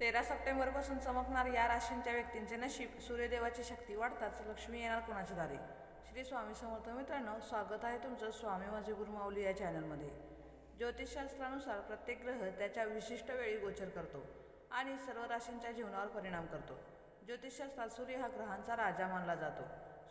तेरा सप्टेंबरपासून चमकणार या राशींच्या व्यक्तींचे नशीब सूर्यदेवाची शक्ती वाढताच लक्ष्मी येणार कोणाच्या दारी? श्री स्वामी समर्थ मित्रांनो स्वागत आहे तुमचं स्वामी माझे गुरुमाऊली या चॅनलमध्ये. ज्योतिषशास्त्रानुसार प्रत्येक ग्रह त्याच्या विशिष्ट वेळी गोचर करतो आणि सर्व राशींच्या जीवनावर परिणाम करतो. ज्योतिषशास्त्रात सूर्य हा ग्रहांचा राजा मानला जातो.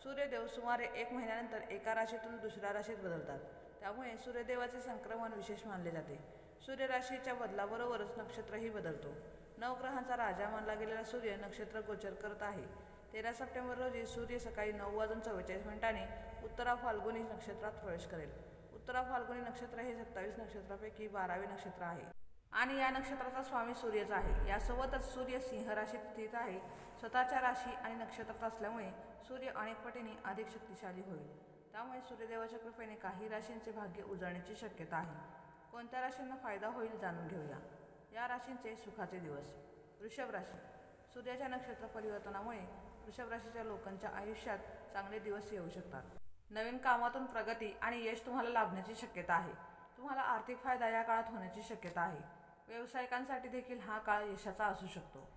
सूर्यदेव सुमारे एक महिन्यानंतर एका राशीतून दुसऱ्या राशीत बदलतात. त्यामुळे सूर्यदेवाचे संक्रमण विशेष मानले जाते. सूर्यराशीच्या बदलाबरोबरच नक्षत्रही बदलतो. नवग्रहांचा राजा मानला गेलेला सूर्य नक्षत्र गोचर करत आहे. तेरा सप्टेंबर रोजी सूर्य सकाळी नऊ वाजून चव्वेचाळीस मिनिटांनी उत्तरा फाल्गुनी नक्षत्रात प्रवेश करेल. उत्तरा फाल्गुनी नक्षत्र हे सत्तावीस नक्षत्रापैकी बारावे नक्षत्र आहे. आणि या नक्षत्राचा स्वामी सूर्यच आहे. यासोबतच सूर्य सिंह राशीत स्थित आहे. स्वतःच्या राशी आणि नक्षत्रात असल्यामुळे सूर्य अनेक पटीने अधिक शक्तिशाली होईल. त्यामुळे सूर्यदेवाच्या कृपेने काही राशींचे भाग्य उजळण्याची शक्यता आहे. कोणत्या राशींना फायदा होईल जाणून घेऊया. या राशींचे सुखाचे दिवस. वृषभ राशी. सूर्याच्या नक्षत्र परिवर्तनामुळे वृषभ राशीच्या लोकांच्या आयुष्यात चांगले दिवस येऊ शकतात. नवीन कामातून प्रगती आणि यश तुम्हाला लाभण्याची शक्यता आहे. तुम्हाला आर्थिक फायदा या काळात होण्याची शक्यता आहे. व्यावसायिकांसाठी देखील हा काळ यशाचा असू शकतो.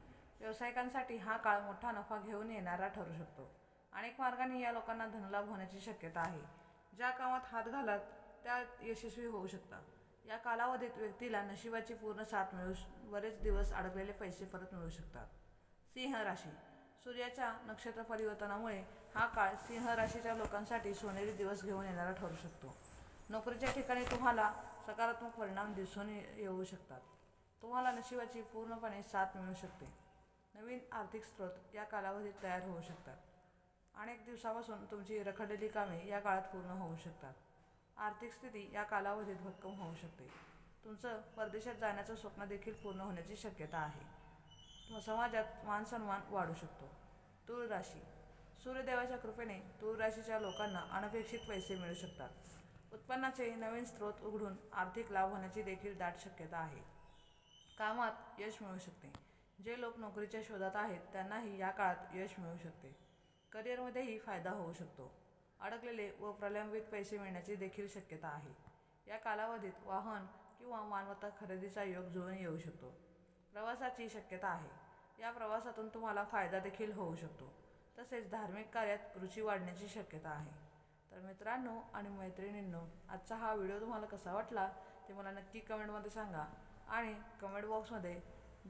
व्यावसायिकांसाठी हा काळ मोठा नफा घेऊन येणारा ठरू शकतो. अनेक मार्गाने या लोकांना धनलाभ होण्याची शक्यता आहे. ज्या कामात हात घालात त्या यशस्वी होऊ शकतात या कालावधीत व्यक्तीला नशिबाची पूर्ण साथ मिळू बरेच दिवस अडकलेले पैसे परत मिळू शकतात. सिंह राशी. सूर्याच्या नक्षत्र परिवर्तनामुळे हा काळ सिंह राशीच्या लोकांसाठी सोनेरी दिवस घेऊन येणारा ठरू शकतो. नोकरीच्या ठिकाणी तुम्हाला सकारात्मक परिणाम दिसून येऊ शकतात. तुम्हाला नशिबाची पूर्णपणे साथ मिळू शकते. नवीन आर्थिक स्रोत या कालावधीत तयार होऊ शकतात. अनेक दिवसापासून तुमची रखडलेली कामे या काळात पूर्ण होऊ शकतात. आर्थिक स्थिती या कालावधीत भक्कम होऊ शकते. तुमचं परदेशात जाण्याचं स्वप्न देखील पूर्ण होण्याची शक्यता आहे. समाजात मानसन्मान वाढू शकतो. तूळ राशी. सूर्यदेवाच्या कृपेने तूळ राशीच्या लोकांना अनपेक्षित पैसे मिळू शकतात. उत्पन्नाचे नवीन स्रोत उघडून आर्थिक लाभ होण्याची देखील दाट शक्यता आहे. कामात यश मिळू शकते. जे लोक नोकरीच्या शोधात आहेत त्यांनाही या काळात यश मिळू शकते. करिअरमध्येही फायदा होऊ शकतो. अडकलेले व प्रलंबित पैसे मिळण्याची देखील शक्यता आहे. या कालावधीत वाहन किंवा मालमत्ता खरेदीचा योग जुळून येऊ शकतो. प्रवासाची शक्यता आहे. या प्रवासातून तुम्हाला फायदा देखील होऊ शकतो. तसेच धार्मिक कार्यात रुची वाढण्याची शक्यता आहे. तर मित्रांनो आणि मैत्रिणींनो आजचा हा व्हिडिओ तुम्हाला कसा वाटला ते मला नक्की कमेंटमध्ये सांगा आणि कमेंट बॉक्समध्ये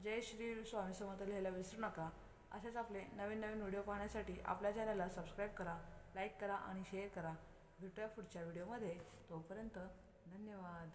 जय श्री स्वामी समर्थ लिहायला विसरू नका. असेच आपले नवीन नवीन व्हिडिओ पाहण्यासाठी आपल्या चॅनलला सबस्क्राईब करा. लाईक करा आणि शेअर करा. भेटूया पुढच्या व्हिडिओमध्ये. तोपर्यंत धन्यवाद.